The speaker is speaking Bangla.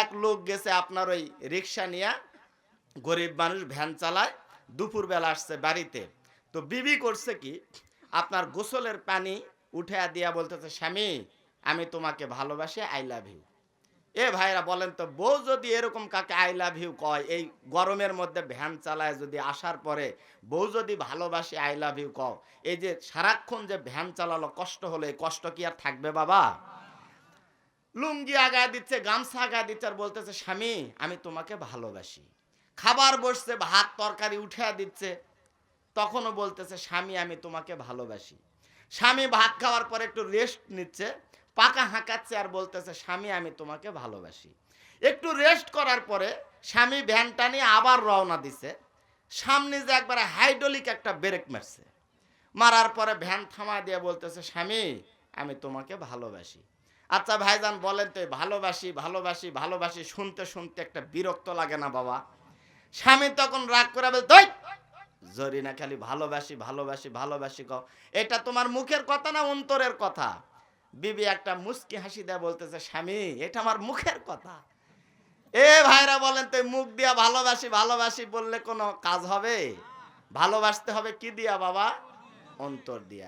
এক লোক গেছে আপনার ওই রিক্সা নিয়ে, গরিব মানুষ ভ্যান চালায়, দুপুরবেলা আসছে বাড়িতে। তো বিবি করছে কি, আপনার গোসলের পানি উঠে দিয়া বলতেছে, স্বামী, আমি তোমাকে ভালোবাসি আই লাভ ইউ এ ভাইরা বলেন তো, বউ যদি এরকম কাকে আই লাভ ইউ কয়, এই গরমের মধ্যে ভ্যান চালায় যদি আসার পরে বউ যদি ভালোবাসি আই লাভ ইউ কও, এই যে সারাক্ষণ যে ভ্যান চালালো, কষ্ট হলো, এই কষ্ট কি আর থাকবে বাবা? লুঙ্গি আগায় দিচ্ছে, গামছা আগায় দিচ্ছে আর বলতেছে, স্বামী, আমি তোমাকে ভালোবাসি। খাবার বসছে, ভাত তরকারি উঠে দিচ্ছে। তখনও বলতেছে, স্বামী, আমি তোমাকে ভালোবাসি। স্বামী ভাত খাওয়ার পরে একটু রেস্ট নিচ্ছে, পাকা হাঁকাচ্ছে আর বলতেছে, স্বামী, আমি তোমাকে ভালোবাসি। একটু রেস্ট করার পরে স্বামী ভ্যানটা নিয়ে আবার রওনা দিছে। সামনে যে একবারে হাইড্রোলিক একটা ব্রেক মারছে। মারার পরে ভ্যান থামায় দিয়ে বলতেছে, স্বামী, আমি তোমাকে ভালোবাসি। আচ্ছা ভাইজান বলেন তো ভালোবাসি ভালোবাসি ভালোবাসি শুনতে শুনতে একটা বিরক্ত লাগে না বাবা। স্বামী তখন রাগ করে "ওই, জরিনা খালি ভালোবাসি ভালোবাসি ভালোবাসি কও। এটা তোমার মুখের কথা না অন্তরের কথা? বিবি একটা মুস্কি হাসি দেয় বলতেছে স্বামী এটা আমার মুখের কথা। এ ভাইরা বলেন তো মুখ দিয়া ভালোবাসি ভালোবাসি বললে কোনো কাজ হবে? ভালোবাসতে হবে কি দিয়া বাবা? অন্তর দিয়া।